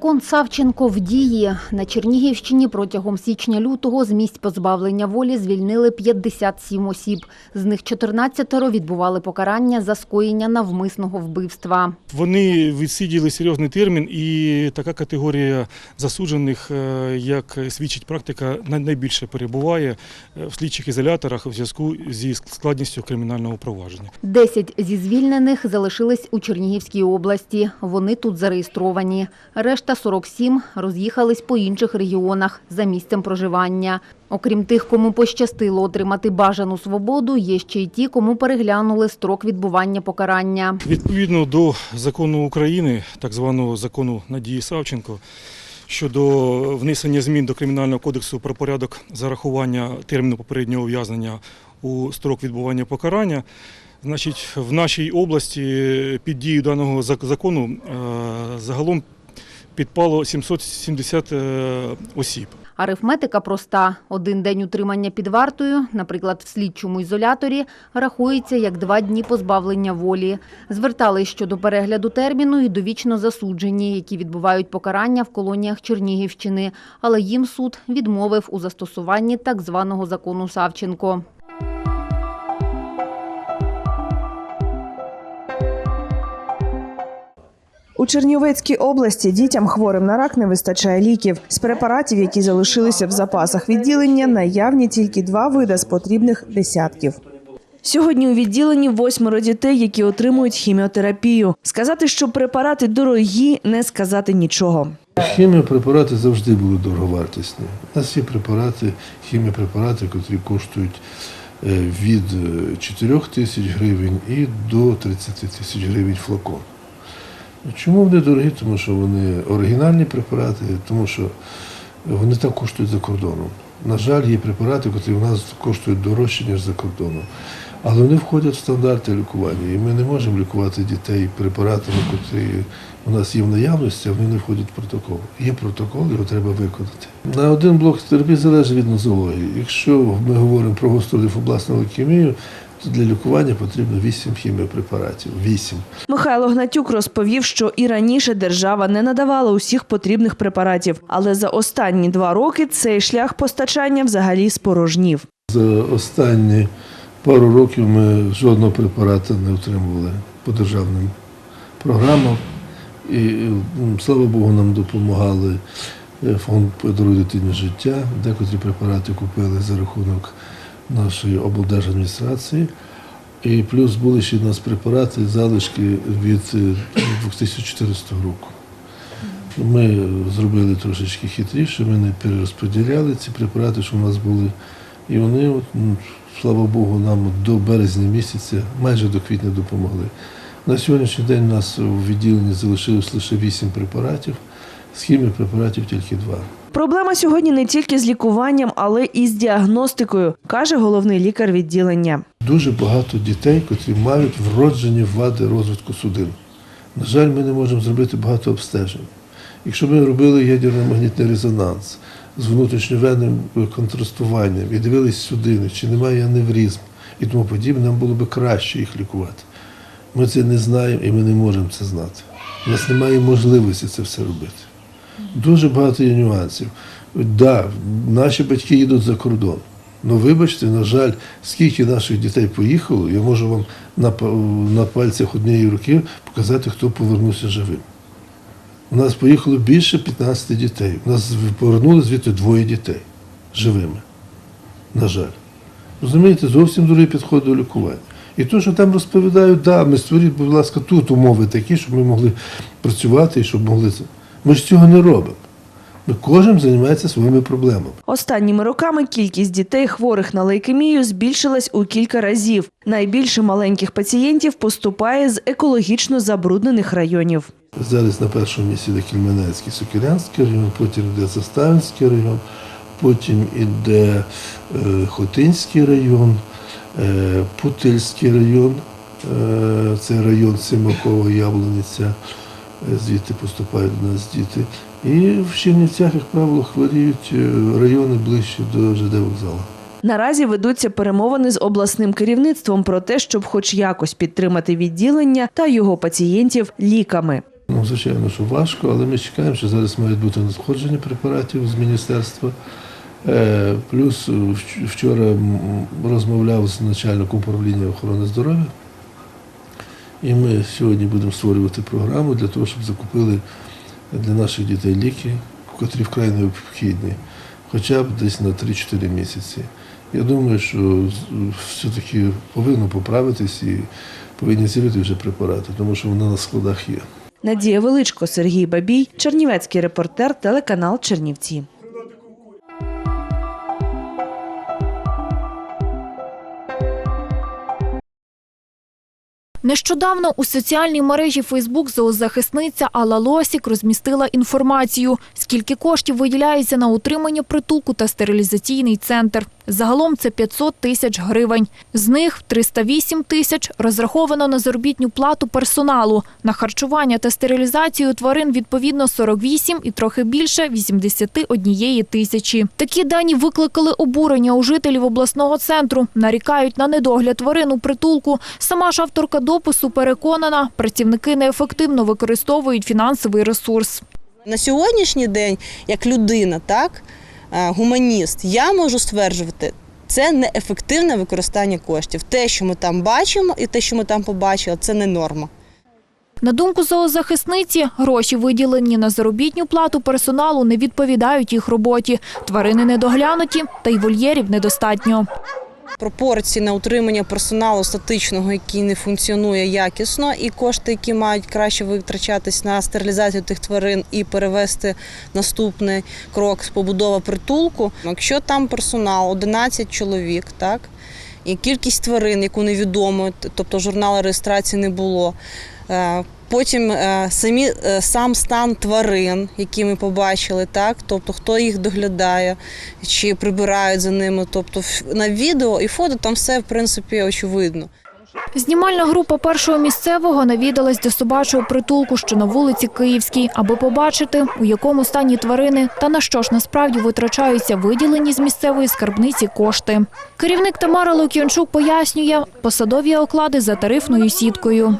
Закон Савченко в дії. На Чернігівщині протягом січня-лютого з місць позбавлення волі звільнили 57 осіб. З них 14 відбували покарання за скоєння навмисного вбивства. Вони відсиділи серйозний термін, і така категорія засуджених, е, як свідчить практика, найбільше перебуває е, в слідчих ізоляторах у зв'язку зі складністю кримінального провадження. 10 зі звільнених залишились у Чернігівській області. Вони тут зареєстровані. Решта 47 роз'їхались по інших регіонах за місцем проживання. Окрім тих, кому пощастило отримати бажану свободу, є ще й ті, кому переглянули строк відбування покарання. Відповідно до закону України, так званого закону Надії Савченко, щодо внесення змін до Кримінального кодексу про порядок зарахування терміну попереднього ув'язнення у строк відбування покарання, значить, в нашій області під дію даного зак- закону е, загалом підпало 770 е, осіб. Арифметика проста. Один день утримання під вартою, наприклад, в слідчому ізоляторі, рахується як два дні позбавлення волі. Звертались щодо перегляду терміну і довічно засуджені, які відбувають покарання в колоніях Чернігівщини. Але їм суд відмовив у застосуванні так званого закону Савченко. У Чернівецькій області дітям хворим на рак не вистачає ліків. З препаратів, які залишилися в запасах відділення, наявні тільки два види з потрібних десятків. Сьогодні у відділенні восьмеро дітей, які отримують хіміотерапію. Сказати, що препарати дорогі, не сказати нічого. Хіміопрепарати завжди були дороговартісні. У нас є препарати, хіміопрепарати, які коштують е, від е, 4 тисяч гривень і до 30 тисяч гривень флакон. Чому вони дорогі? Тому що вони оригінальні препарати, тому що вони так коштують за кордоном. На жаль, є препарати, які у нас коштують дорожче, ніж за кордоном. Але вони входять в стандарти лікування. І ми не можемо лікувати дітей препаратами, які у нас є в наявності, а вони не входять в протокол. Є протокол, його треба виконати. На один блок терапії залежить від нозології. Якщо ми говоримо про гостру лімфобластну лейкемію, то для лікування потрібно 8 хіміопрепаратів. 8. Михайло Гнатюк розповів, що і раніше держава не надавала усіх потрібних препаратів, але за останні два роки цей шлях постачання взагалі спорожнів. За останні пару років ми жодного препарату не отримували по державним програмам. І, слава Богу, нам допомагали е, фонд «Подаруй дитині життя, декотрі препарати купили за рахунок нашої облдержадміністрації. І плюс були ще в нас препарати, залишки від е, 2014 року. Ми зробили трошечки хитріше, ми не перерозподіляли ці препарати, що в нас були. І вони, от, ну, слава Богу, нам до березня місяця, майже до квітня допомогли. На сьогоднішній день у нас у відділенні залишилось лише 8 препаратів, з хіміопрепаратів тільки 2. Проблема сьогодні не тільки з лікуванням, але і з діагностикою, каже головний лікар відділення. Дуже багато дітей, котрі мають вроджені вади розвитку судин. На жаль, ми не можемо зробити багато обстежень. Якщо ми робили ядерно-магнітний резонанс з внутрішньовенним контрастуванням і дивились судини, чи немає аневризм і тому подібне, нам було б краще їх лікувати. Ми це не знаємо і ми не можемо це знати. У нас немає можливості це все робити. Дуже багато є нюансів. Так, да, наші батьки їдуть за кордон. Ну, вибачте, на жаль, скільки наших дітей поїхало, я можу вам на, на пальцях однієї руки показати, хто повернувся живим. У нас поїхало більше 15 дітей. У нас повернули звідти двоє дітей живими. На жаль. Розумієте, зовсім другий підход до лікування. І то, що там розповідають, да, ми створіть, будь ласка, тут умови такі, щоб ми могли працювати і щоб могли. Це». Ми ж цього не робимо. Ми кожен займається своїми проблемами. Останніми роками кількість дітей, хворих на лейкемію, збільшилась у кілька разів. Найбільше маленьких пацієнтів поступає з екологічно забруднених районів. Зараз на першому місці йде Кільменецький, Сокирянський район, потім йде Заставинський район, потім йде е, Хотинський район, е, Путильський район, е, це район Симакова, Яблуниця, звідти поступають до нас діти. І в Чернівцях, як правило, хворіють е, райони ближче до ЖД вокзалу. Наразі ведуться перемовини з обласним керівництвом про те, щоб хоч якось підтримати відділення та його пацієнтів ліками. Ну, звичайно, що важко, але ми чекаємо, що зараз мають бути надходження препаратів з міністерства. Е, Плюс вчора розмовляв з начальником управління охорони здоров'я. І ми сьогодні будемо створювати програму для того, щоб закупили для наших дітей ліки, котрі вкрай необхідні, хоча б десь на 3-4 місяці. Я думаю, що все-таки повинно поправитись і повинні з'явити вже препарати, тому що вони на складах є. Надія Величко, Сергій Бабій, Чернівецький репортер, телеканал Чернівці. Нещодавно у соціальній мережі Фейсбук зоозахисниця Алла Лосік розмістила інформацію, скільки коштів виділяється на утримання притулку та стерилізаційний центр. Загалом це 500 тисяч гривень. З них 308 тисяч розраховано на заробітну плату персоналу, на харчування та стерилізацію тварин відповідно 48 і трохи більше 81 тисячі. Такі дані викликали обурення у жителів обласного центру. Нарікають на недогляд тварин у притулку. Сама ж авторка допису переконана, працівники неефективно використовують фінансовий ресурс. На сьогоднішній день, як людина, так, е, гуманіст, я можу стверджувати, це неефективне використання коштів. Те, що ми там бачимо, і те, що ми там побачили, це не норма. На думку зоозахисниці, гроші, виділені на заробітну плату персоналу, не відповідають їх роботі. Тварини недоглянуті, та й вольєрів недостатньо. Пропорції на утримання персоналу статичного, який не функціонує якісно, і кошти, які мають краще витрачатись на стерилізацію тих тварин і перевести наступний крок з побудова притулку. Якщо там персонал 11 чоловік, так і кількість тварин, яку невідомо, тобто журналу реєстрації не було. Потім е, самі е, сам стан тварин, які ми побачили, так тобто хто їх доглядає, чи прибирають за ними. Тобто на відео і фото там все в принципі очевидно. Знімальна група першого місцевого навідалась до собачого притулку, що на вулиці Київській, аби побачити, у якому стані тварини та на що ж насправді витрачаються виділені з місцевої скарбниці кошти. Керівник Тамара Лук'янчук пояснює, посадові оклади за тарифною сіткою.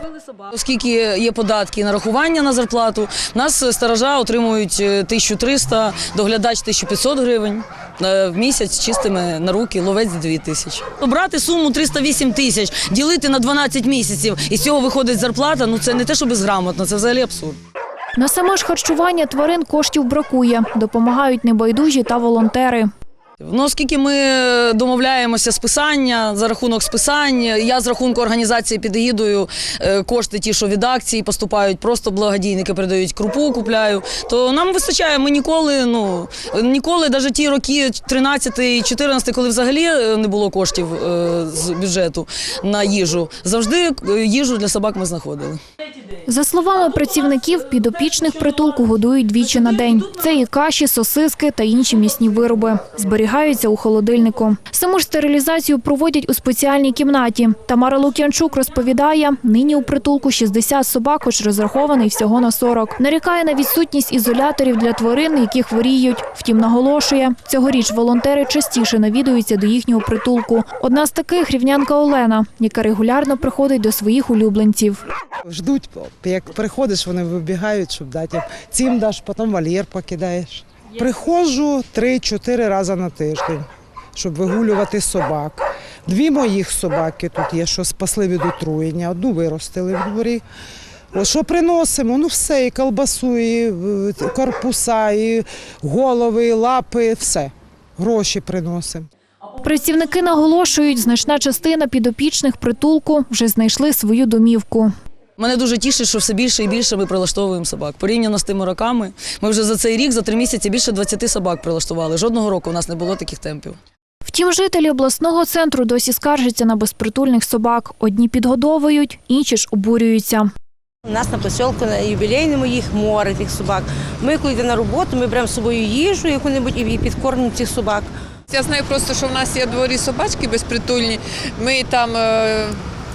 Оскільки є податки і нарахування на зарплату, нас сторожа отримують е, 1300, доглядач 1500 гривень е, в місяць чистими на руки, ловець 2000. Брати суму 308 тисяч, ділити на 12 місяців, і з цього виходить зарплата, ну це не те, що безграмотно, це взагалі абсурд. На саме ж харчування тварин коштів бракує. Допомагають небайдужі та волонтери. Ну, оскільки ми домовляємося списання за рахунок списання, я з рахунку організації під егідою е, кошти, ті, що від акції поступають, просто благодійники передають крупу, купляю. То нам вистачає. Ми ніколи, ну ніколи, навіть ті роки 13 і 14, коли взагалі е, не було коштів е, з бюджету на їжу, завжди їжу для собак ми знаходили. За словами працівників, підопічних притулку годують двічі на день. Це і каші, сосиски та інші м'ясні вироби. Зберігаються у холодильнику. Саму ж стерилізацію проводять у спеціальній кімнаті. Тамара Лук'янчук розповідає, нині у притулку 60 собак, хоч розрахований всього на 40. Нарікає на відсутність ізоляторів для тварин, які хворіють. Втім, наголошує, цьогоріч волонтери частіше навідуються до їхнього притулку. Одна з таких рівнянка Олена, яка регулярно приходить до своїх улюбленців. Ждуть, як приходиш, вони вибігають, щоб дати. їм. Цим даш, потім вольєр покидаєш. Приходжу 3-4 рази на тиждень, щоб вигулювати собак. Дві моїх собаки тут є, що спасли від отруєння, одну виростили в дворі. От що приносимо? Ну все, і колбасу, і е, корпуса, і голови, і лапи, все. Гроші приносимо. Працівники наголошують, значна частина підопічних притулку вже знайшли свою домівку. Мене дуже тішить, що все більше і більше ми прилаштовуємо собак. Порівняно з тими роками, ми вже за цей рік, за три місяці більше 20 собак прилаштували. Жодного року у нас не було таких темпів. Втім, жителі обласного центру досі скаржаться на безпритульних собак. Одні підгодовують, інші ж обурюються. У нас на посілку на юбілейному їх море тих собак. Ми коли йдемо на роботу, ми беремо з собою їжу яку-небудь і підкормимо цих собак. Я знаю просто, що в нас є дворі собачки безпритульні. Ми там, е,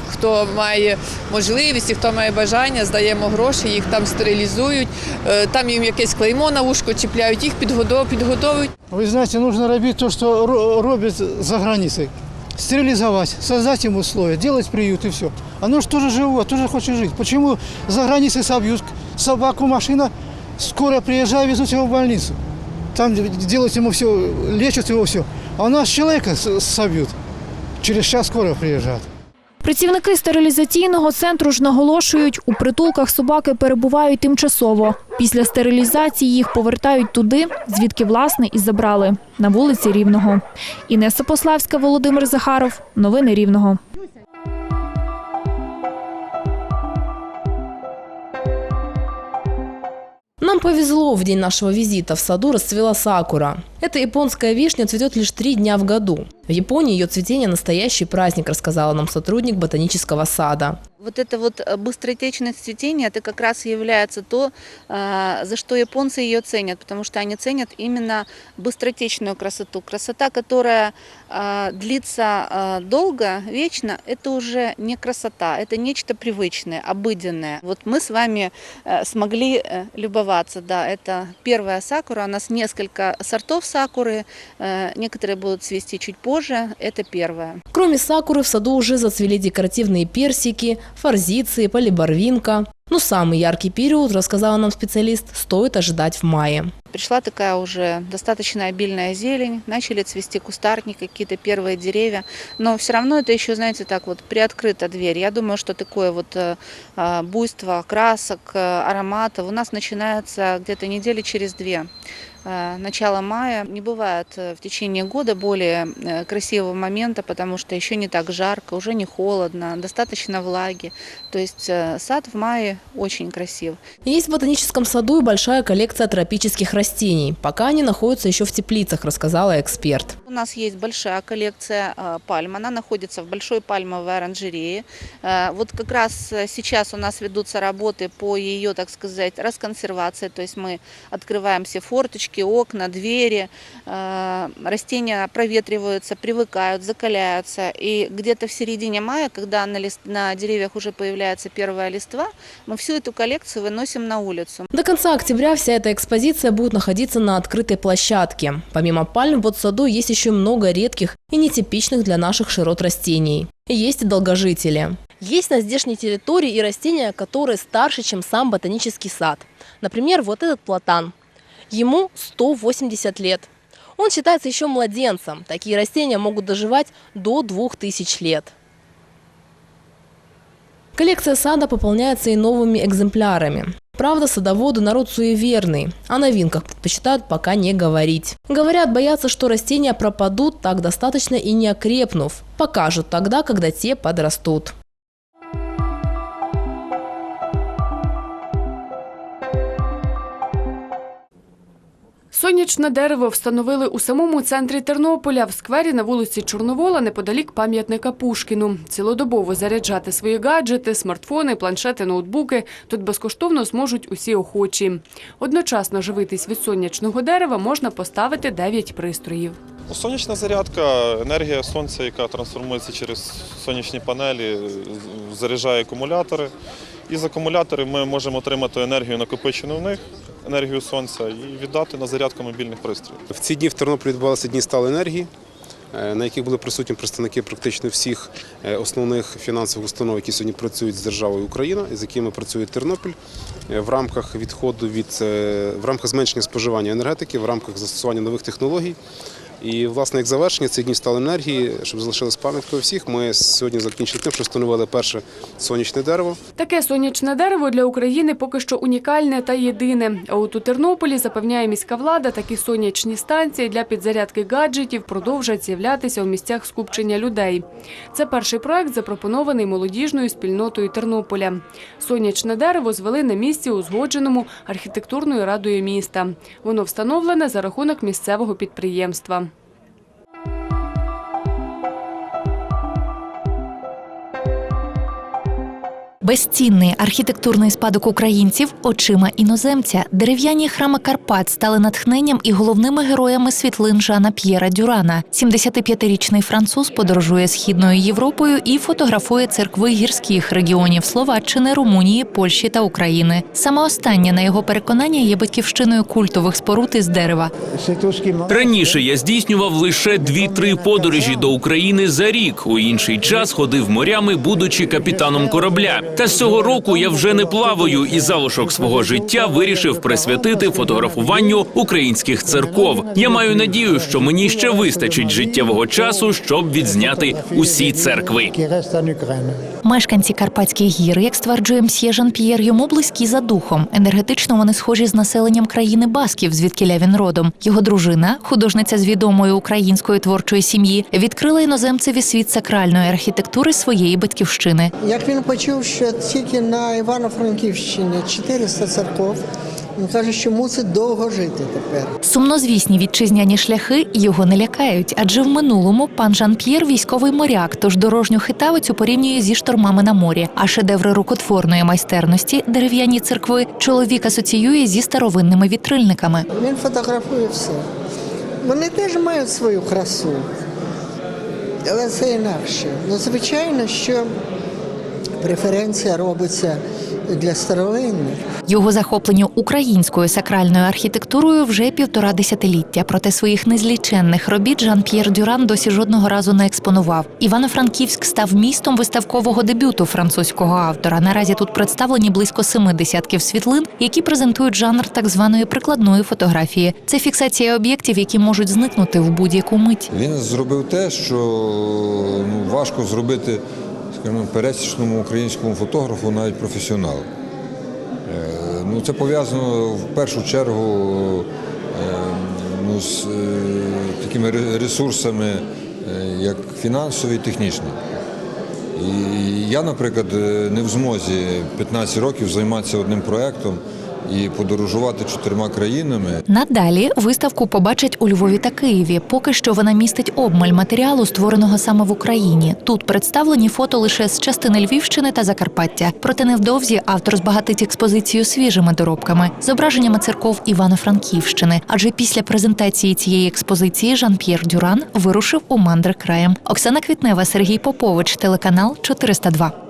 хто має можливість і хто має бажання, здаємо гроші, їх там стерилізують, е, там їм якесь клеймо на вушко чіпляють, їх підгодовують. Вы знаете, нужно робить то, что ро- робят за границей. Стерилизовать, создать им условия, делать приют и все. Оно же тоже живое, тоже хочет жить. Почему за границей собьют, собаку машина, скоро приезжает, везут его в больницу. Там делают ему все, лечат его все. А у нас человека собьют. Через час скоро приезжают. Працівники стерилізаційного центру ж наголошують, у притулках собаки перебувають тимчасово. Після стерилізації їх повертають туди, звідки власне і забрали на вулиці Рівного. Інеса Пославська, Володимир Захаров. Новини Рівного. Нам повезло, в день нашего визита в саду расцвела сакура. Эта японская вишня цветет лишь три дня в году. В Японии ее цветение – настоящий праздник, рассказала нам сотрудник ботанического сада. Вот это вот э, быстротечность цветения, это как раз и является то, э, за что японцы ее ценят, потому что они ценят именно быстротечную красоту. Красота, которая э, длится э, долго, вечно, это уже не красота, это нечто привычное, обыденное. Вот мы с вами э, смогли э, любоваться, да, это первая сакура, у нас несколько сортов сакуры, э, некоторые будут цвести чуть позже, это первая. Кроме сакуры в саду уже зацвели декоративные персики, форзиции, полиборвинка. Но самый яркий период, рассказала нам специалист, стоит ожидать в мае. Пришла такая уже достаточно обильная зелень, начали цвести кустарники, какие-то первые деревья, но все равно это еще, знаете, так вот приоткрыта дверь. Я думаю, что такое вот э, э, буйство красок, э, ароматов у нас начинается где-то недели через две. Э, Начало мая не бывает э, в течение года более э, красивого момента, потому что еще не так жарко, уже не холодно, достаточно влаги. То есть сад в мае очень красив. Есть в ботаническом саду и большая коллекция тропических растений. Пока они находятся еще в теплицах, рассказала эксперт. У нас есть большая коллекция пальм. Она находится в большой пальмовой оранжерее. Вот как раз сейчас у нас ведутся работы по ее, так сказать, расконсервации. То есть мы открываем все форточки, окна, двери. Э, Растения проветриваются, привыкают, закаляются. И где-то в середине мая, когда на, лист- на деревьях уже появляется первая листва, мы всю эту коллекцию выносим на улицу. До конца октября вся эта экспозиция будет находиться на открытой площадке. Помимо пальм, в саду есть еще много редких и нетипичных для наших широт растений. Есть и долгожители. Есть на здешней территории и растения, которые старше, чем сам ботанический сад. Например, вот этот платан. Ему 180 лет. Он считается еще младенцем. Такие растения могут доживать до 2000 лет. Коллекция сада пополняется и новыми экземплярами. Правда, садоводы народ суеверный. О новинках предпочитают пока не говорить. Говорят, боятся, что растения пропадут, так достаточно и не окрепнув. Покажут тогда, когда те подрастут. Сонячне дерево встановили у самому центрі Тернополя в сквері на вулиці Чорновола неподалік пам'ятника Пушкіну. Цілодобово заряджати свої гаджети, смартфони, планшети, ноутбуки тут безкоштовно зможуть усі охочі. Одночасно живитись від сонячного дерева можна поставити 9 пристроїв. Сонячна зарядка, енергія сонця, яка трансформується через сонячні панелі, заряджає акумулятори. І з акумуляторів ми можемо отримати енергію, накопичену в них, енергію сонця, і віддати на зарядку мобільних пристроїв. В ці дні в Тернополі відбувалися дні сталої енергії, е, на яких були присутні представники практично всіх е, основних фінансових установ, які сьогодні працюють з державою Україна, з якими працює Тернопіль е, в рамках відходу від в рамках зменшення споживання енергетики, в рамках застосування нових технологій. І, власне, як завершення цих днів сталої енергії, щоб залишилась пам'яткою всіх, ми сьогодні закінчили тим, що встановили перше сонячне дерево. Таке сонячне дерево для України поки що унікальне та єдине. А от у Тернополі, запевняє міська влада, такі сонячні станції для підзарядки гаджетів продовжать з'являтися у місцях скупчення людей. Це перший проект, запропонований молодіжною спільнотою Тернополя. Сонячне дерево звели на місці, узгодженому архітектурною радою міста. Воно встановлене за рахунок місцевого підприємства. Безцінний архітектурний спадок українців очима іноземця. Дерев'яні храми Карпат стали натхненням і головними героями світлин Жана П'єра Дюрана. 75-річний француз подорожує східною Європою і фотографує церкви гірських регіонів Словаччини, Румунії, Польщі та України. Саме останнє, на його переконання, є батьківщиною культових споруд із дерева. Раніше я здійснював лише дві-три подорожі до України за рік. У інший час ходив морями, будучи капітаном корабля. Та з цього року я вже не плаваю, і залишок свого життя вирішив присвятити фотографуванню українських церков. Я маю надію, що мені ще вистачить життєвого часу, щоб відзняти усі церкви. Мешканці Карпатських гір, як стверджує мсьє Жан П'єр, йому близькі за духом. Енергетично вони схожі з населенням країни Басків, звідкиля він родом. Його дружина, художниця з відомої української творчої сім'ї, відкрила іноземцеві світ сакральної архітектури своєї батьківщини. Як він почув, що тільки на Івано-Франківщині 400 церков, він каже, що мусить довго жити тепер. Сумнозвісні вітчизняні шляхи його не лякають, адже в минулому пан Жан П'єр військовий моряк, тож дорожню хитавицю порівнює зі штормами на морі. А шедеври рукотворної майстерності, дерев'яні церкви, чоловік асоціює зі старовинними вітрильниками. Він фотографує все. Вони теж мають свою красу, але це інакше. Ну, звичайно, що преференція робиться для старовинних. Його захопленню українською сакральною архітектурою вже півтора десятиліття. Проте своїх незліченних робіт Жан П'єр Дюран досі жодного разу не експонував. Івано-Франківськ став містом виставкового дебюту французького автора. Наразі тут представлені близько семи десятків світлин, які презентують жанр так званої прикладної фотографії. Це фіксація об'єктів, які можуть зникнути в будь-яку мить. Він зробив те, що ну, важко зробити пересічному українському фотографу, навіть професіоналу. Е, Ну, це пов'язано в першу чергу е, ну, з е, такими ресурсами, як фінансові і технічні. І я, наприклад, не в змозі 15 років займатися одним проєктом і подорожувати чотирма країнами. Надалі виставку побачать у Львові та Києві. Поки що вона містить обмаль матеріалу, створеного саме в Україні. Тут представлені фото лише з частини Львівщини та Закарпаття. Проте невдовзі автор збагатить експозицію свіжими доробками, зображеннями церков Івано-Франківщини. Адже після презентації цієї експозиції Жан-П'єр Дюран вирушив у мандри краєм. Оксана Квітнева, Сергій Попович, телеканал 402.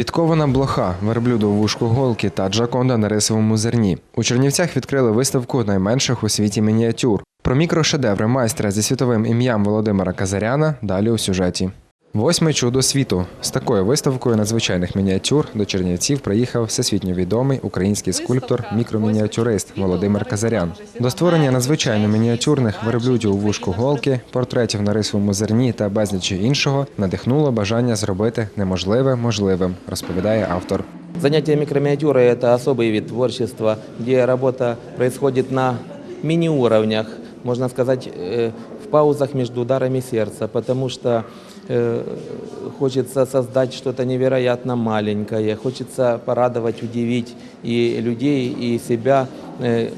Підкована блоха, верблюдо в вушку голки та джаконда на рисовому зерні. У Чернівцях відкрили виставку найменших у світі мініатюр. Про мікрошедеври майстра зі світовим ім'ям Володимира Казаряна далі у сюжеті. Восьме чудо світу. З такою виставкою надзвичайних мініатюр до Чернівців приїхав всесвітньо відомий український скульптор, мікромініатюрист Володимир Казарян. До створення надзвичайно мініатюрних верблюдів у вушку голки, портретів на рисовому зерні та безлічі іншого надихнуло бажання зробити неможливе можливим, розповідає автор. Занятие микроминиатюрой – это особый вид творчества, где работа происходит на мини-уровнях, можно сказать, э, в паузах между ударами сердца, потому что э, хочется создать что-то невероятно маленькое, хочется порадовать, удивить и людей, и себя, э, э,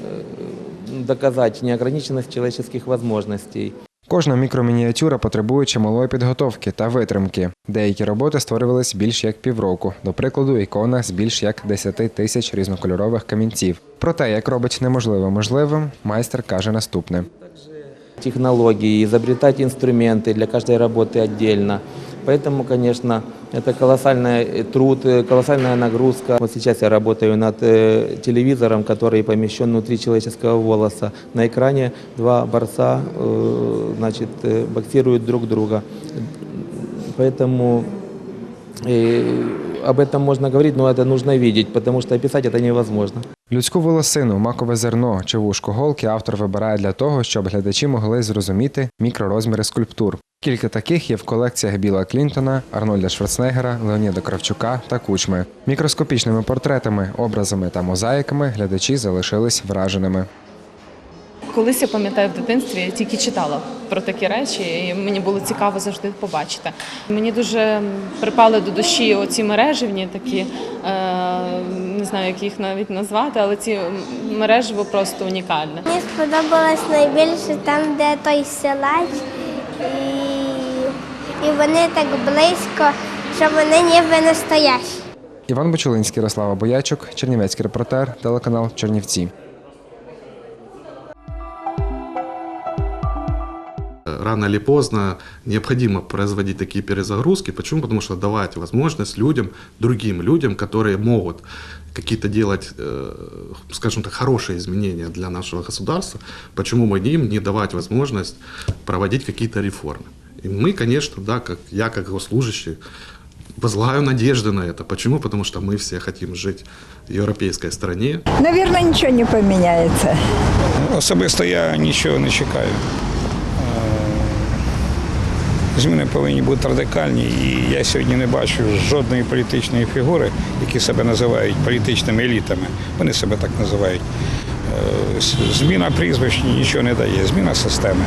доказать неограниченность человеческих возможностей. Кожна мікромініатюра потребує чималої підготовки та витримки. Деякі роботи створювались більш як півроку. До прикладу, ікона з більш як 10 тисяч різнокольорових камінців. Про те, як робить неможливе можливим, майстер каже наступне. Технологии, изобретать инструменты для каждой работы отдельно. Поэтому, конечно, это колоссальный э, труд, э, колоссальная нагрузка. Вот сейчас я работаю над э, телевизором, который помещен внутри человеческого волоса. На экране два борца значит, боксируют друг друга. Поэтому об этом можно говорить, но это нужно видеть, потому что описать это невозможно. Людську волосину, макове зерно чи вушко голки автор вибирає для того, щоб глядачі могли зрозуміти мікророзміри скульптур. Кілька таких є в колекціях Біла Клінтона, Арнольда Шварценеггера, Леоніда Кравчука та Кучми. Мікроскопічними портретами, образами та мозаїками глядачі залишились враженими. Колись я пам'ятаю в дитинстві, я тільки читала про такі речі, і мені було цікаво завжди побачити. Мені дуже припали до душі оці мереживні такі, е, не знаю, як їх навіть назвати, але ці мереживо просто унікальне. Мені сподобалось найбільше там, де той силач, і, і вони так близько, що вони ніби настоящі. Іван Бочулинський, Ярослава Боячук, Чернівецький репортер, телеканал Чернівці. рано или поздно необходимо производить такие перезагрузки. Почему? Потому что давать возможность людям, другим людям, которые могут какие-то делать, э, скажем так, хорошие изменения для нашего государства, почему бы им не давать возможность проводить какие-то реформы. И мы, конечно, да, как я как госслужащий, возлагаю надежды на это. Почему? Потому что мы все хотим жить в европейской стране, Наверное, нічого не поміняється. Особисто я нічого не чекаю. Зміни повинні бути радикальні, і я сьогодні не бачу жодної політичної фігури, які себе називають політичними елітами. Вони себе так називають. Е, Зміна прізвищ нічого не дає, зміна системи.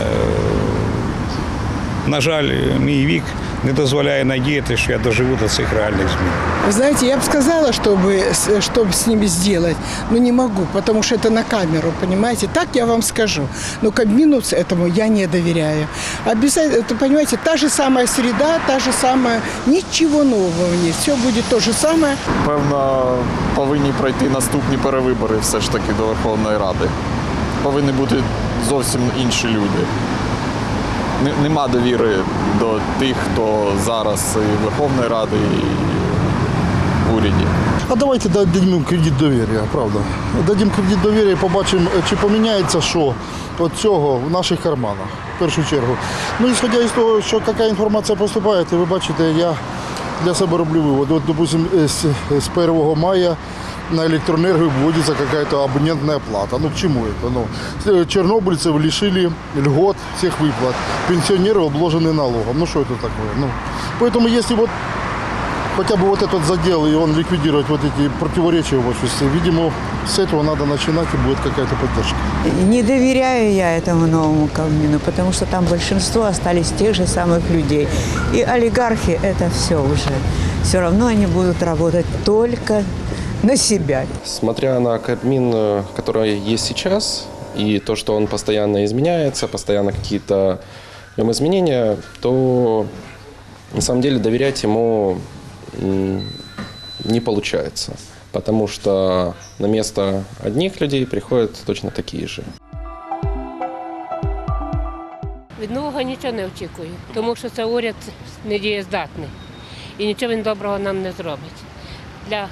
Е, На жаль, мій вік не дозволяє надіяти, що я доживу до цих реальних змін. Вы знаете, я бы сказала, чтобы, с- чтобы с ними сделать, но не могу, потому что это на камеру, понимаете? Так я вам скажу. Но Кабмину этому я не доверяю. Обязательно, это, понимаете, та же самая среда, та же самая, ничего нового в ней. Все будет то же самое. Певно, повинні пройти наступні перевибори все ж таки до Верховної Ради. Повинні бути зовсім інші люди. Не- Нема довіри до тих, хто зараз і Верховної Ради, і в уряді. А давайте дадим кредит довір'я, правда. Дадим кредит довір'я і побачимо, чи поміняється що від цього в наших карманах, в першу чергу. Ну, ісходя із того, що яка інформація поступає, то ви бачите, я для себе роблю вивод. От, допустим, з 1 мая на электроэнергию вводится какая-то абонентная плата. Ну к чему это? Ну, э, чернобыльцев лишили льгот всех выплат. Пенсионеры обложены налогом. Ну что это такое? Ну, поэтому если вот хотя бы вот этот задел, и он ликвидировать вот эти противоречия в обществе, видимо, с этого надо начинать, и будет какая-то поддержка. Не доверяю я этому новому Кабмину, потому что там большинство остались тех же самых людей. И олигархи – это все уже. Все равно они будут работать только на себя. Смотря на Кабмин, э, который есть сейчас, и то, что он постоянно изменяется, постоянно какие-то изменения, то на самом деле доверять ему не получается. Потому что на место одних людей приходят точно такие же. Від нового нічого не очікую, тому що це уряд недієздатний і нічого він доброго нам не зробить для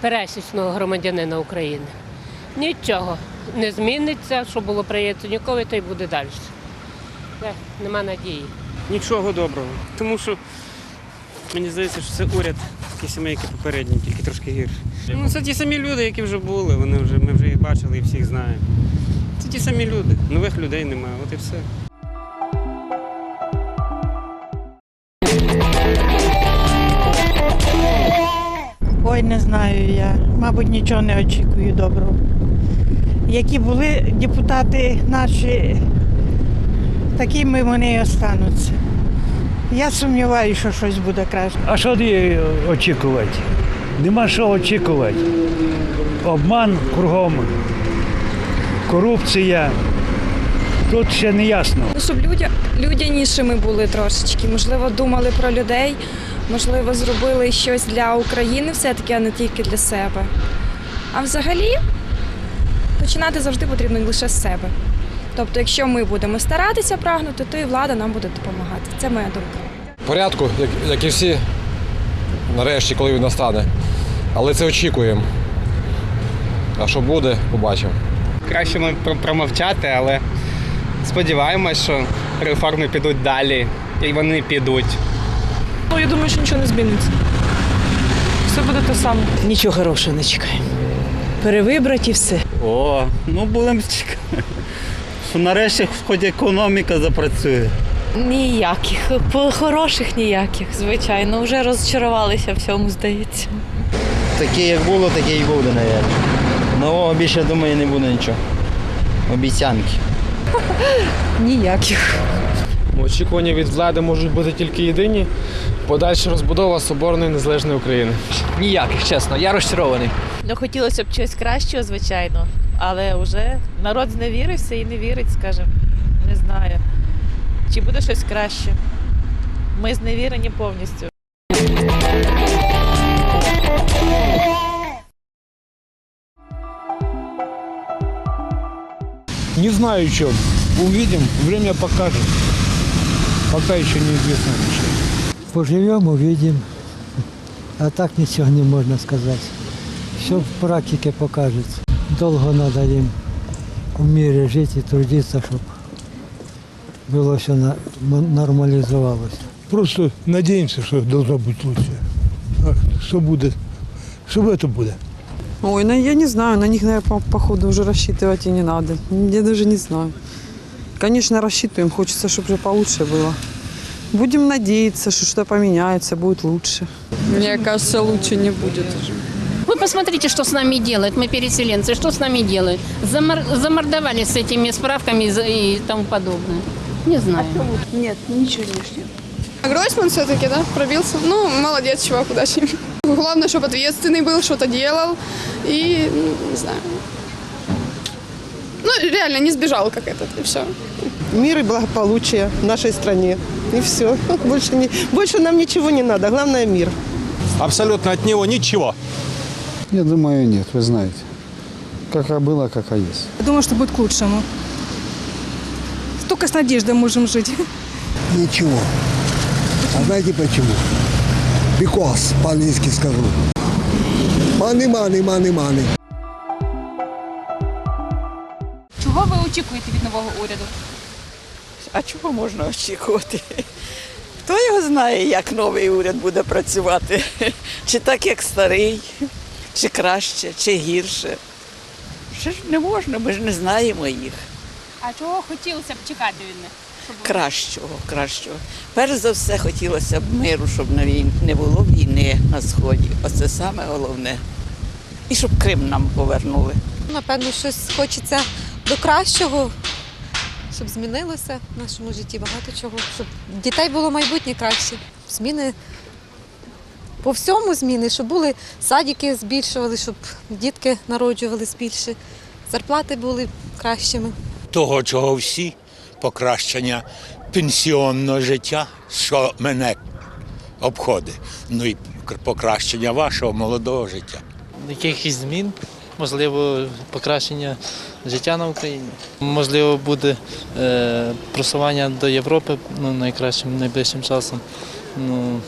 пересічного громадянина України. Нічого не зміниться, що було при Яценюкові, то й буде далі. Е, Нема надії. Нічого доброго. Тому що мені здається, що це уряд такий самий, як і попередній, тільки трошки гірший. Ну, це ті самі люди, які вже були. Вони вже, ми вже їх бачили і всіх знаємо. Це ті самі люди. Нових людей немає, от і все. Не знаю я. Мабуть, нічого не очікую доброго. Які були депутати наші, такими вони і остануться. Я сумніваюся, що щось буде краще. А що очікувати? Нема що очікувати. Обман кругом, корупція. Тут ще не ясно. Ну, щоб людя, людянішими були трошечки, можливо, думали про людей, можливо, зробили щось для України все-таки, а не тільки для себе. А взагалі починати завжди потрібно лише з себе. Тобто, якщо ми будемо старатися прагнути, то і влада нам буде допомагати. Це моя думка. порядку, як, як і всі, нарешті, коли він настане. Але це очікуємо. А що буде, побачимо. Краще ми промовчати, але сподіваємось, що реформи підуть далі, і вони підуть. Ну, я думаю, що нічого не зміниться. Все буде те саме. Нічого хорошого не чекаємо. Перевибрати і все. О, ну будемо чекати. Що нарешті хоч економіка запрацює. Ніяких, по хороших ніяких, звичайно. Вже розчарувалися всьому, здається. Таке як було, таке і буде, мабуть. Нового більше, думаю, не буде нічого. Обіцянки. Ніяких. Очікування від влади можуть бути тільки єдині. Подальша розбудова соборної незалежної України. Ніяких, чесно, я розчарований. Ну, хотілося б чогось кращого, звичайно, але вже народ зневірився і не вірить, скажімо. Не знаю. Чи буде щось краще? Ми зневірені повністю. Не знаю, чем. Увидим, время покажет. Пока еще неизвестно ничего. Поживемо, увидим. А так нічого не можна сказати. Все в практиці покажеться. Довго треба їм в мірі жити і трудитися, щоб було все на- нормалізувалося. Просто надеемся, что должно быть лучше. А что будет? Что это будет? Ой, ну я не знаю, на них, наверное, по- походу уже рассчитывать и не надо. Я даже не знаю. Конечно, рассчитываем, хочется, чтобы уже получше было. Будем надеяться, что что-то поменяется, будет лучше. Мне кажется, лучше не будет уже. Вы посмотрите, что с нами делают, мы переселенцы, что с нами делают. Замор- замордовали с этими справками и тому подобное. Не знаю. Нет, ничего лишнего. Гройсман все-таки, да, пробился. Ну, молодец, чувак, удачи. Главное, чтобы ответственный был, что-то делал. И, ну, не знаю. Ну, реально, не сбежал, как этот, и все. Мир и благополучие в нашей стране. И все. Больше, не, больше нам ничего не надо. Главное мир. Абсолютно от него ничего. Я думаю, нет, вы знаете. Какая была, какая есть. Я думаю, что будет к лучшему. Только с надеждой можем жить. Ничего. А знаете почему? Because, по-английски скажу. Money, money, money, money. Очікуєте від нового уряду? А чого можна очікувати? Хто його знає, як новий уряд буде працювати? Чи так, як старий, чи краще, чи гірше? Ще ж не можна, ми ж не знаємо їх. А чого хотілося б чекати від них? Кращого, кращого. Перш за все хотілося б миру, щоб на не було війни на сході. Оце саме головне. І щоб Крим нам повернули. Напевно, щось хочеться до кращого, щоб змінилося в нашому житті багато чого, щоб дітей було майбутнє краще. Зміни по всьому зміни, щоб були садики збільшували, щоб дітки народжувались більше, зарплати були кращими. того, чого всі покращення пенсіонного життя, що мене обходить. Ну і покращення вашого молодого життя. Якихось змін, можливо, покращення життя на Україні. Можливо, буде е, просування до Європи ну, найкращим найближчим часом. Ну,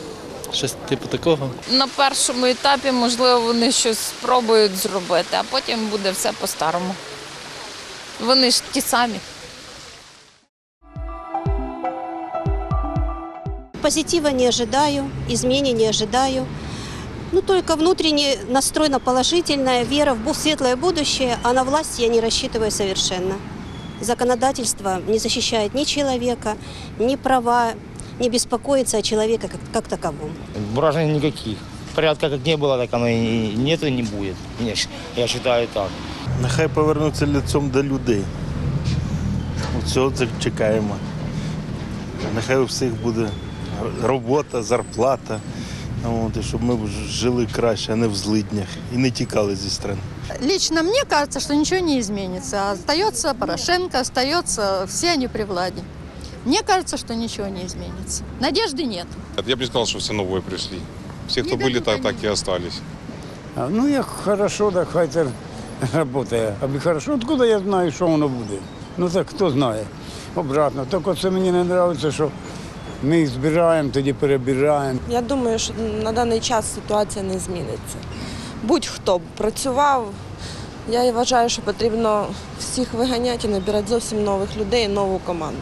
щось типу такого. На першому етапі, можливо, вони щось спробують зробити, а потім буде все по-старому. Вони ж ті самі. Позитива не ожидаю, изменений не ожидаю. Ну, только внутренне настроена положительная вера в светлое будущее, а на власть я не рассчитываю совершенно. Законодательство не защищает ни человека, ни права, не беспокоится о человеке как, как таковом. Вражений никаких. Порядка как не было, так оно и нет и не будет. Я, я считаю так. Нехай повернуться лицом до людей. Цього це чекаємо. Нехай у всіх буде робота, зарплата. От, і щоб ми жили краще, а не в злиднях. І не тікали зі країни. Лично мне кажется, что ничего не изменится. Остается Порошенко, остается все они при владе. Мне кажется, что ничего не изменится. Надежды нет. Я бы не сказал, что все новые пришли. Все, кто были, так, так и остались. А, ну як хорошо, так хай це працює. Аби хорошо, откуда я знаю, що воно буде? Ну так хто знає. Обратно. Тільки це мені не подобається, що ми їх збираємо, тоді перебираємо. Я думаю, що на даний час ситуація не зміниться. Будь-хто працював, я вважаю, що потрібно всіх виганяти і набирати зовсім нових людей, нову команду.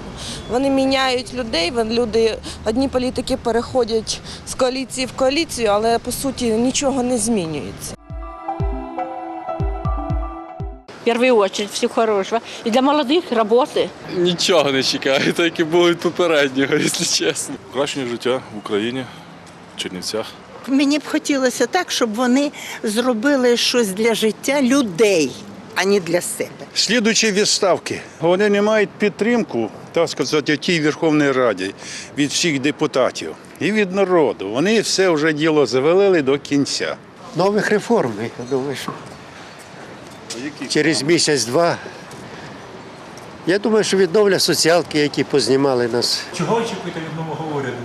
Вони міняють людей, люди, одні політики переходять з коаліції в коаліцію, але по суті нічого не змінюється. В первую очередь всего хорошего. И для молодых работы. Нічого не чекаю, так і було від попереднього, якщо чесно. Покращення життя в Україні, в Чернівцях. Мені б хотілося так, щоб вони зробили щось для життя людей, а не для себе. Слідуючі відставки. Вони не мають підтримку, так сказати, в тій Верховній Раді від всіх депутатів і від народу. Вони все вже діло завалили до кінця. Нових реформ, я думаю, що через місяць-два. Я думаю, що відновлять соціалки, які познімали нас. Чого очікуєте від нового уряду?